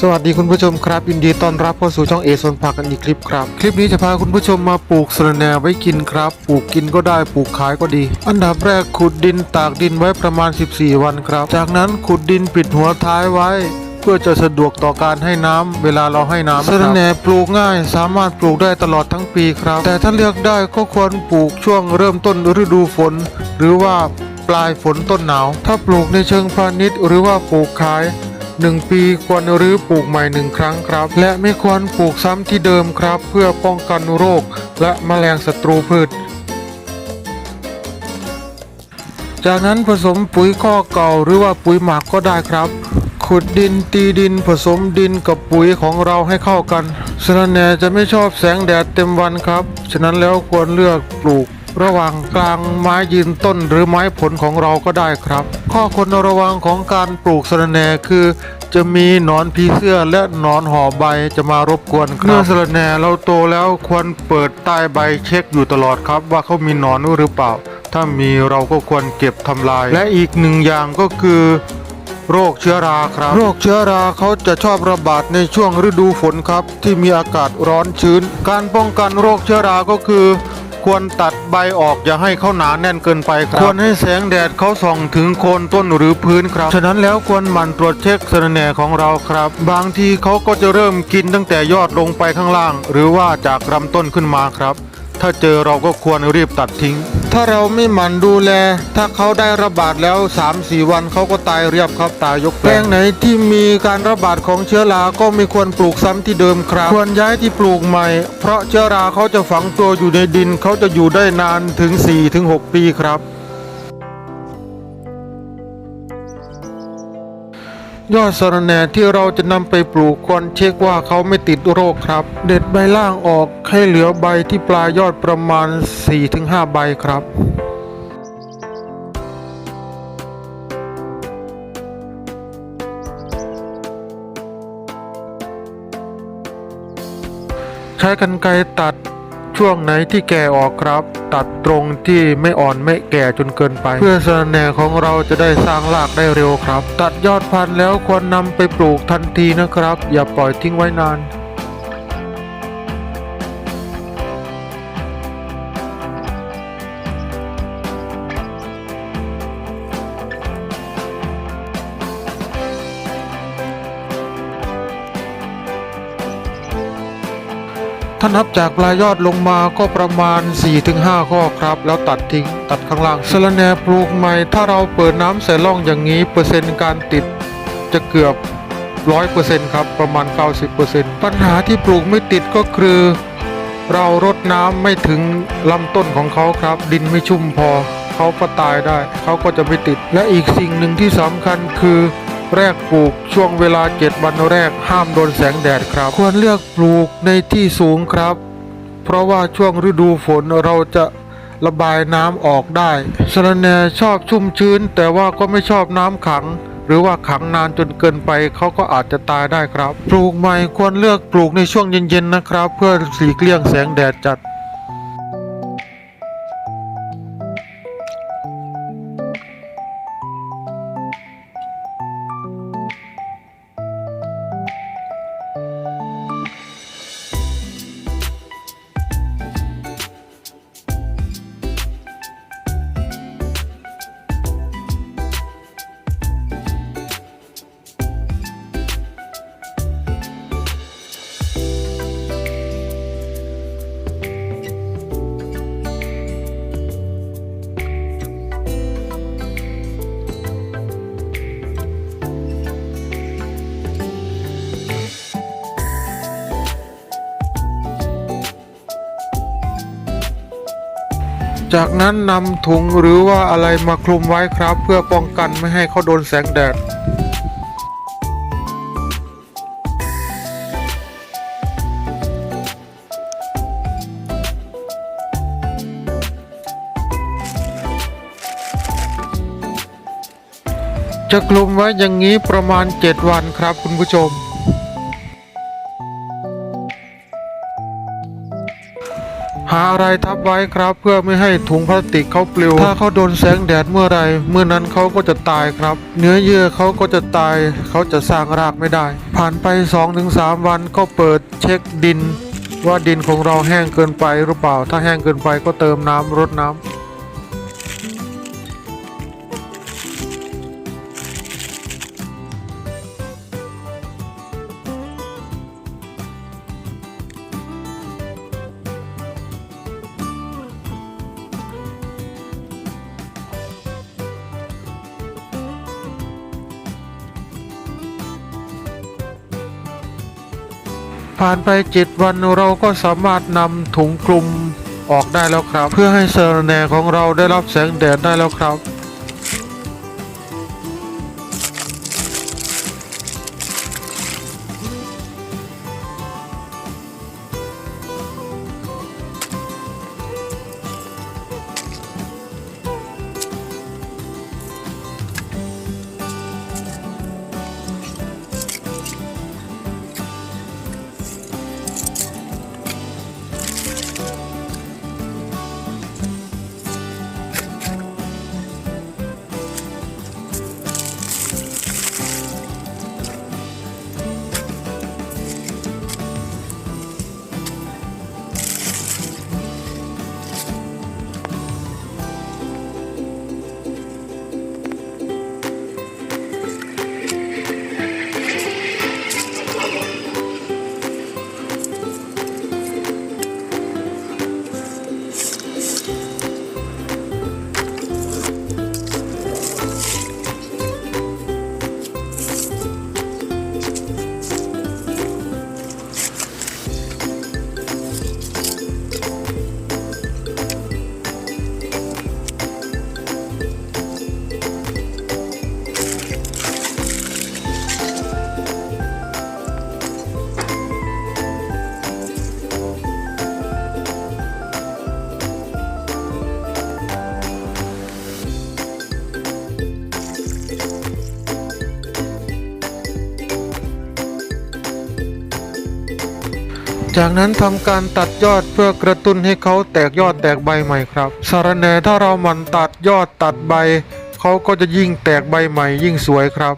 สวัสดีคุณผู้ชมครับยินดีต้อนรับเข้าสู่ช่องเอสวนผักกันอีกคลิปครับ คลิปนี้จะพาคุณผู้ชมมาปลูกสะแหน่ไว้กินครับ ปลูกกินก็ได้ปลูกขายก็ดี อันดับแรกขุดดินตากดินไว้ประมาณ 14 วันครับ จากนั้นขุดดินปิดหัวท้ายไว้ เพื่อจะสะดวกต่อการให้น้ำเวลาเราให้น้ำสระแหน่ปลูกง่าย สามารถปลูกได้ตลอดทั้งปีครับ แต่ถ้าเลือกได้ก็ควรปลูกช่วงเริ่มต้นฤดูฝน หรือว่าปลายฝนต้นหนาว ถ้าปลูกในเชิงพาณิชย์ หรือว่าปลูกขาย หนึ่งปีควรรื้อปลูกใหม่หนึ่งครั้งครับ และไม่ควรปลูกซ้ำที่เดิมครับ เพื่อป้องกันโรค และแมลงศัตรูพืช จากนั้นผสมปุ๋ยข้อเก่าหรือว่าปุ๋ยหมักก็ได้ครับขุดดินตีดินผสมดินกับปุ๋ยของเราให้เข้ากันสะระแหน่จะไม่ชอบแสงแดดเต็มวันครับ ฉะนั้นแล้วควรเลือกปลูก ระหว่างกลางไม้ยืนต้นหรือไม้ผลของเราก็ได้ครับ ข้อควรระวังของการปลูกสะระแหน่คือ จะมีหนอนผีเสื้อและหนอนห่อใบจะมารบกวนครับเมื่อสะระแหน่เราโตแล้วควรเปิดใต้ใบเช็คอยู่ตลอดครับ ว่าเขามีหนอนหรือเปล่า ถ้ามีเราก็ควรเก็บทำลาย และอีกหนึ่งอย่างก็คือโรคเชื้อราครับ โรคเชื้อราเขาจะชอบระบาดในช่วงฤดูฝนครับ ที่มีอากาศร้อนชื้น การป้องกันโรคเชื้อราก็คือ ควรตัดใบออกอย่าให้เขาหนาแน่นเกินไปครับควรให้แสงแดดเขาส่องถึงโคนต้นหรือพื้นครับ ฉะนั้นแล้วควรหมั่นตรวจเช็คสะระแหน่ของเราครับ บางทีเขาก็จะเริ่มกินตั้งแต่ยอดลงไปข้างล่าง หรือว่าจากลำต้นขึ้นมาครับ ถ้าเจอเราก็ควรรีบตัดทิ้ง ถ้าเราไม่หมั่นดูแล ถ้าเขาได้ระบาดแล้ว3-4วันเขาก็ตายเรียบครับตายยกแปลงไหนที่มีการระบาดของเชื้อราก็ไม่ควรปลูกซ้ำที่เดิมครับ ควรย้ายที่ปลูกใหม่ เพราะเชื้อราเขาจะฝังตัวอยู่ในดินเขาจะอยู่ได้นานถึง 4-6 ปีครับ ยอดสะระแหน่ที่เราจะนำไปปลูกควรเช็คว่าเขาไม่ติดโรคครับ เด็ดใบล่างออกให้เหลือใบที่ปลายยอดประมาณ 4-5 ใบครับใช้กรรไกรตัด ช่วงไหนที่แก่ออกครับ ตัดตรงที่ไม่อ่อนไม่แก่จนเกินไป เพื่อสนแหน่ของเราจะได้สร้างรากได้เร็วครับ ตัดยอดพันธุ์แล้วควรนำไปปลูกทันทีนะครับ อย่าปล่อยทิ้งไว้นาน ถ้านับจากปลายยอดลงมาก็ประมาณ 4-5 ข้อครับ แล้วตัดทิ้ง ตัดข้างล่างสะระแน่ปลูกใหม่ ถ้าเราเปิดน้ำใส่ร่องอย่างนี้ เปอร์เซ็นต์การติดจะเกือบ 100%ครับ ประมาณ 90%ปัญหาที่ปลูกไม่ติดก็คือ เรารดน้ำไม่ถึงลำต้นของเขาครับ ดินไม่ชุ่มพอ เขาก็ตายได้ เขาก็จะไม่ติด และอีกสิ่งหนึ่งที่สำคัญคือ แรกปลูกช่วงเวลา 7 วันแรกห้ามโดนแสงแดดครับ ควรเลือกปลูกในที่สูงครับ เพราะว่าช่วงฤดูฝนเราจะระบายน้ำออกได้สะระแหน่ชอบชุ่มชื้น แต่ว่าก็ไม่ชอบน้ำขัง หรือว่าขังนานจนเกินไปเขาก็อาจจะตายได้ครับ ปลูกใหม่ควรเลือกปลูกในช่วงเย็นๆนะครับ เพื่อหลีกเลี่ยงแสงแดดจัด จากนั้นนำถุงหรือว่าอะไรมาคลุมไว้ครับ เพื่อป้องกันไม่ให้เขาโดนแสงแดดจะคลุมไว้อย่างนี้ประมาณ 7 วันครับคุณผู้ชมาอะไรทับไว้ครับ เพื่อไม่ให้ถุงพลาสติกเขาปลิว ถ้าเขาโดนแสงแดดเมื่อไรเมื่อนั้นเขาก็จะตายครับ เนื้อเยื่อเขาก็จะตาย เขาจะสร้างรากไม่ได้ ผ่านไป 2-3 วันก็เปิดเช็คดิน ว่าดินของเราแห้งเกินไปหรือเปล่า ถ้าแห้งเกินไปก็เติมน้ำรดน้ำ ผ่านไปเจ็ดวันเราก็สามารถนำถุงคลุมออกได้แล้วครับ เพื่อให้เซอร์แนของเราได้รับแสงแดดได้แล้วครับ จากนั้นทำการตัดยอดเพื่อกระตุ้นให้เขาแตกยอดแตกใบใหม่ครับสารแหนถ้าเราหมันตัดยอดตัดใบ เขาก็จะยิ่งแตกใบใหม่ยิ่งสวยครับ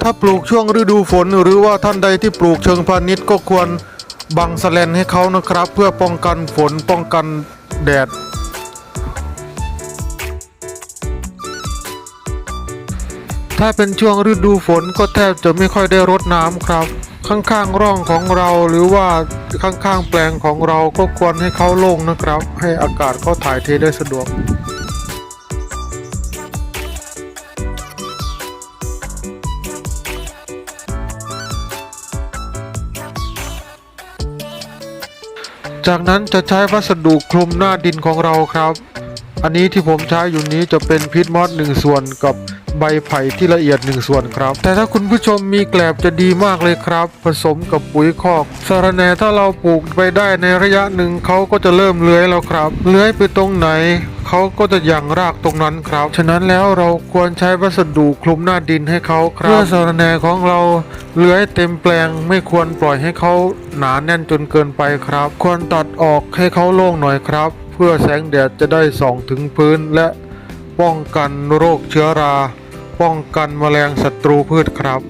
ถ้าปลูกช่วงฤดูฝนหรือว่าท่านใดที่ปลูกเชิงพาณิชย์ก็ควรบังสแลนให้เขานะครับ เพื่อป้องกันฝนป้องกัน แดด ถ้าเป็นช่วงฤดูฝนก็แทบจะไม่ค่อยได้รดน้ำครับ ข้างๆร่องของเราหรือว่าข้างๆแปลงของเราก็ควรให้เขาโล่งนะครับ ให้อากาศเขาถ่ายเทได้สะดวก จากนั้นจะใช้วัสดุคลุมหน้าดินของเราครับ อันนี้ที่ผมใช้อยู่นี้จะเป็นพิษมอสหนึ่งส่วนกับใบไผ่ที่ละเอียดหนึ่งส่วนครับ แต่ถ้าคุณผู้ชมมีแกลบจะดีมากเลยครับ ผสมกับปุ๋ยคอกสาระแหนถ้าเราปลูกไปได้ในระยะหนึ่งเขาก็จะเริ่มเลื้อยแล้วครับ เลื้อยไปตรงไหน เขาก็จะยังรากตรงนั้นครับ ฉะนั้นแล้วเราควรใช้วัสดุคลุมหน้าดินให้เขาครับเพื่อสารแนของเราเลื้อยเต็มแปลงไม่ควรปล่อยให้เขาหนาแน่นจนเกินไปครับ ควรตัดออกให้เขาโล่งหน่อยครับ เพื่อแสงแดดจะได้ส่องถึงพื้นและป้องกันโรคเชื้อรา ป้องกันแมลงศัตรูพืชครับ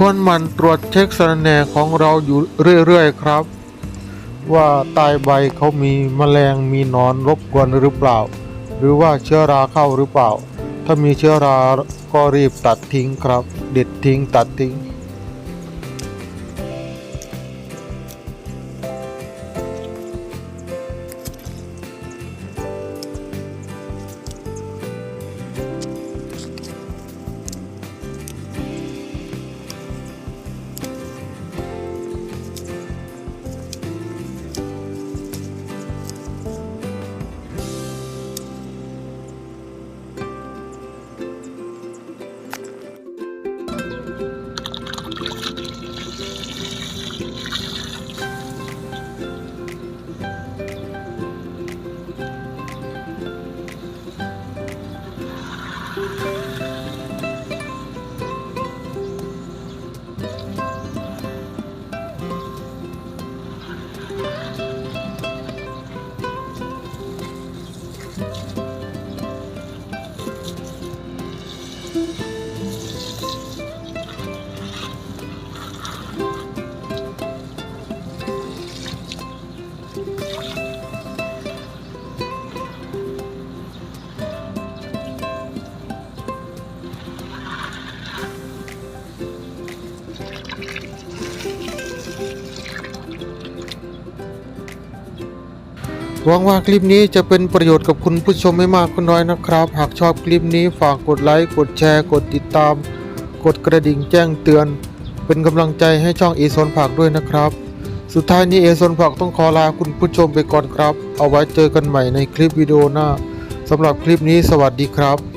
ควรหมั่นตรวจเช็คสารแหน่ของเราอยู่เรื่อยๆครับ ว่าใต้ใบเขามีแมลงมีหนอนรบกวนหรือเปล่า หรือว่าเชื้อราเข้าหรือเปล่า ถ้ามีเชื้อราก็รีบตัดทิ้งครับ เด็ดทิ้งตัดทิ้ง หวังว่าคลิปนี้จะเป็นประโยชน์กับคุณผู้ชมไม่มากก็น้อยนะครับ หากชอบคลิปนี้ฝากกดไลค์กดแชร์ กดติดตาม กดกระดิ่งแจ้งเตือน เป็นกำลังใจให้ช่องเอซอนผักด้วยนะครับ สุดท้ายนี้เอซอนผักต้องขอลาคุณผู้ชมไปก่อนครับ เอาไว้เจอกันใหม่ในคลิปวิดีโอหน้าสำหรับคลิปนี้สวัสดีครับ